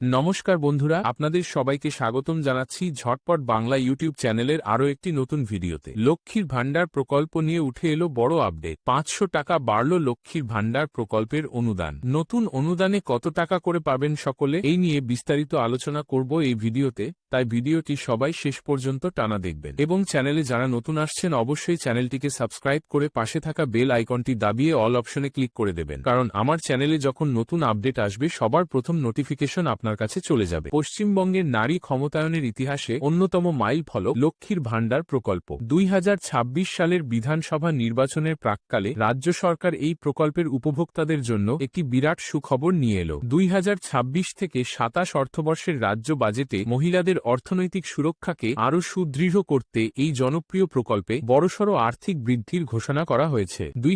নমস্কার বন্ধুরা, আপনাদের সবাইকে স্বাগতম জানাচ্ছি ঝটপট বাংলা ইউটিউব চ্যানেলের আরও একটি নতুন ভিডিওতে। লক্ষ্মীর ভাণ্ডার প্রকল্প নিয়ে উঠে এলো বড় আপডেট। পাঁচশো টাকা বাড়ল লক্ষ্মীর ভাণ্ডার প্রকল্পের অনুদান। নতুন অনুদানে কত টাকা করে পাবেন সকলে, এই নিয়ে বিস্তারিত আলোচনা করব এই ভিডিওতে। তাই ভিডিওটি সবাই শেষ পর্যন্ত টানা দেখবেন। এবং চ্যানেলে যারা নতুন আসছেন অবশ্যই চ্যানেলটিকে সাবস্ক্রাইব করে পাশে থাকা বেল আইকনটি দাবিয়ে অল অপশনে ক্লিক করে দেবেন। কারণ আমার চ্যানেলে যখন নতুন আপডেট আসবে, সবার প্রথম নোটিফিকেশন আপনার কাছে চলে যাবে। পশ্চিমবঙ্গের নারী ক্ষমতায়নের ইতিহাসে অন্যতম মাইল ফলক লক্ষ্মীর ভাণ্ডার প্রকল্প। দুই হাজার ছাব্বিশ সালের বিধানসভা নির্বাচনের প্রাককালে রাজ্য সরকার এই প্রকল্পের উপভোক্তাদের জন্য একটি বিরাট সুখবর নিয়ে এলো। দুই হাজার ছাব্বিশ থেকে সাতাশ অর্থবর্ষের রাজ্য বাজেটে মহিলাদের অর্থনৈতিক সুরক্ষাকে আরও সুদৃঢ় করতে এই জনপ্রিয় প্রকল্পে বড়সড় আর্থিক বৃদ্ধির ঘোষণা করা হয়েছে। দুই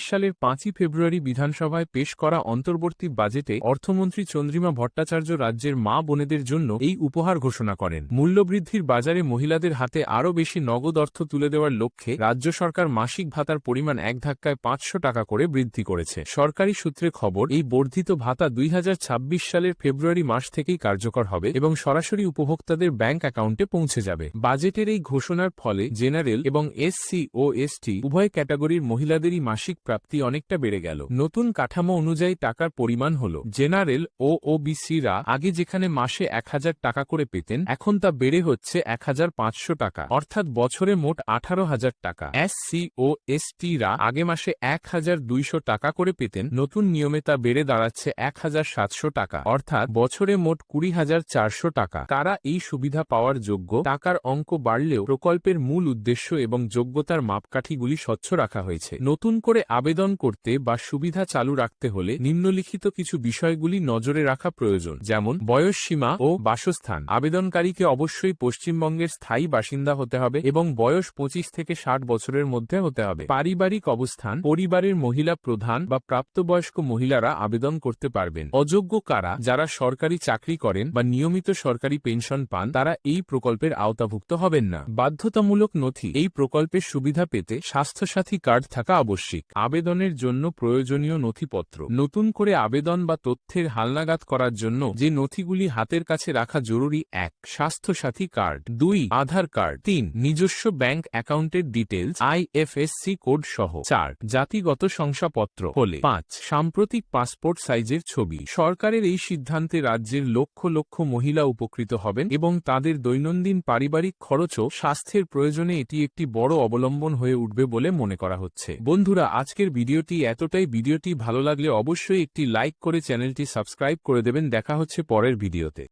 সালের পাঁচই ফেব্রুয়ারি বিধানসভায় পেশ করা অন্তর্বর্তী বাজেটে অর্থমন্ত্রী চন্দ্রিমা ভট্টাচার্য রাজ্যের মা বোনেদের জন্য এই উপহার ঘোষণা করেন। মূল্যবৃদ্ধির বাজারে মহিলাদের হাতে আরও বেশি নগদ অর্থ তুলে দেওয়ার লক্ষ্যে রাজ্য সরকার মাসিক ভাতার পরিমাণ এক ধাক্কায় পাঁচশো টাকা করে বৃদ্ধি করেছে। সরকারি সূত্রে খবর, এই বর্ধিত ভাতা দুই হাজার ছাব্বিশ সালের ফেব্রুয়ারি মাস থেকেই কার্যকর হবে এবং সরাসরি উপভোক্তাদের ব্যাংক অ্যাকাউন্টে পৌঁছে যাবে। বাজেটের এই ঘোষণার ফলে জেনারেল এবং এসসি ও এসটি উভয় ক্যাটাগরির মহিলাদেরই মাসিক প্রাপ্তি অনেকটা বেড়ে গেল। নতুন কাঠামো অনুযায়ী টাকার পরিমাণ হল। জেনারেল ও ওবিসিরা আগে যেখানে মাসে এক হাজার টাকা করে পেতেন, এখন তা বেড়ে হচ্ছে এক হাজার পাঁচশো টাকা। অর্থাৎ বছরে মোট আঠারো হাজার টাকা। এসসি ও এসটিরা আগে মাসে এক হাজার দুইশো টাকা করে পেতেন, নতুন নিয়মে তা বেড়ে দাঁড়াচ্ছে এক হাজার সাতশো টাকা। অর্থাৎ বছরে মোট কুড়ি হাজার চারশো টাকা। কারা এই সুবিধা পাওয়ার যোগ্য টাকার অঙ্ক বাড়লেও প্রকল্পের মূল উদ্দেশ্য এবং যোগ্যতার মাপকাঠিগুলি স্বচ্ছ রাখা হয়েছে। নতুন করে আবেদন করতে বা সুবিধা চালু রাখতে হলে নিম্নলিখিত কিছু বিষয়গুলি নজরে রাখা প্রয়োজন, যেমন বয়স সীমা ও বাসস্থান। আবেদনকারীকে অবশ্যই পশ্চিমবঙ্গের স্থায়ী বাসিন্দা হতে হবে এবং বয়স পঁচিশ থেকে ষাট বছরের মধ্যে হতে হবে। পারিবারিক অবস্থান, পরিবারের মহিলা প্রধান বা প্রাপ্তবয়স্ক মহিলারা আবেদন করতে পারবেন। অযোগ্য কারা, যারা সরকারি চাকরি করেন বা নিয়মিত সরকারি পেনশন পান, তারা এই প্রকল্পের আওতাভুক্ত হবেন না। বাধ্যতামূলক নথি, এই প্রকল্পের সুবিধা পেতে স্বাস্থ্যসাথী কার্ড থাকা আবশ্যিক। আবেদনের জন্য প্রয়োজনীয় নথিপত্র। নতুন করে আবেদন বা তথ্যের হালনাগাদ করার জন্য যে নথিগুলি হাতের কাছে রাখা জরুরি, এক, স্বাস্থ্যসাথী কার্ড। দুই, আধার কার্ড। তিন, নিজস্ব ব্যাংক অ্যাকাউন্টের ডিটেলস আইএফএসসি কোড সহ। চার, জাতিগত শংসাপত্র হলে। পাঁচ, সাম্প্রতিক পাসপোর্ট সাইজের ছবি। সরকারের এই সিদ্ধান্তে রাজ্যের লক্ষ লক্ষ মহিলা উপকৃত হবেন এবং তাদের দৈনন্দিন পারিবারিক খরচও স্বাস্থ্যের প্রয়োজনে এটি একটি বড় অবলম্বন হয়ে উঠবে বলে মনে করা হচ্ছে। বন্ধুরা, আজকের ভিডিওটি এতটাই। ভিডিওটি ভালো লাগলে অবশ্যই একটি লাইক করে চ্যানেলটি সাবস্ক্রাইব করে দেবেন। দেখা হচ্ছে পরের ভিডিওতে।